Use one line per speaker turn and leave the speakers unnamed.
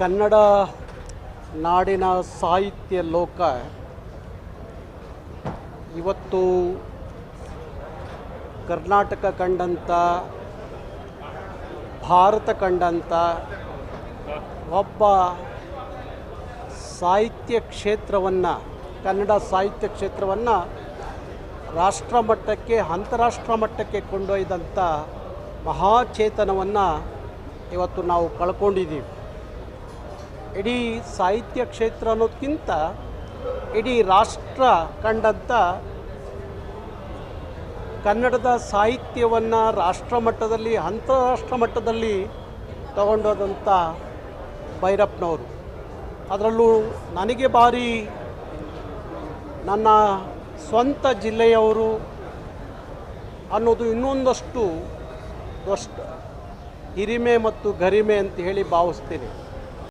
ಕನ್ನಡ ನಾಡಿನ ಸಾಹಿತ್ಯ ಲೋಕ ಇವತ್ತು ಕರ್ನಾಟಕ ಕಂಡಂಥ ಭಾರತ ಕಂಡಂಥ ಒಬ್ಬ ಸಾಹಿತ್ಯ ಕ್ಷೇತ್ರವನ್ನು, ಕನ್ನಡ ಸಾಹಿತ್ಯ ಕ್ಷೇತ್ರವನ್ನು ರಾಷ್ಟ್ರ ಮಟ್ಟಕ್ಕೆ, ಅಂತಾರಾಷ್ಟ್ರ ಮಟ್ಟಕ್ಕೆ ಕೊಂಡೊಯ್ದಂಥ ಮಹಾಚೇತನವನ್ನು ಇವತ್ತು ನಾವು ಕಳ್ಕೊಂಡಿದ್ದೀವಿ. ಇಡೀ ಸಾಹಿತ್ಯ ಕ್ಷೇತ್ರ ಅನ್ನೋದಕ್ಕಿಂತ ಇಡೀ ರಾಷ್ಟ್ರ ಕಂಡಂಥ ಕನ್ನಡದ ಸಾಹಿತ್ಯವನ್ನು ರಾಷ್ಟ್ರ ಮಟ್ಟದಲ್ಲಿ, ಅಂತಾರಾಷ್ಟ್ರ ಮಟ್ಟದಲ್ಲಿ ತಗೊಂಡೋದಂಥ ಭೈರಪ್ಪನವರು. ಅದರಲ್ಲೂ ನನಗೆ ಭಾರಿ ನನ್ನ ಸ್ವಂತ ಜಿಲ್ಲೆಯವರು ಅನ್ನೋದು ಇನ್ನೊಂದಷ್ಟು ಅಷ್ಟು ಹಿರಿಮೆ ಮತ್ತು ಗರಿಮೆ ಅಂತ ಹೇಳಿ ಭಾವಿಸ್ತೀನಿ.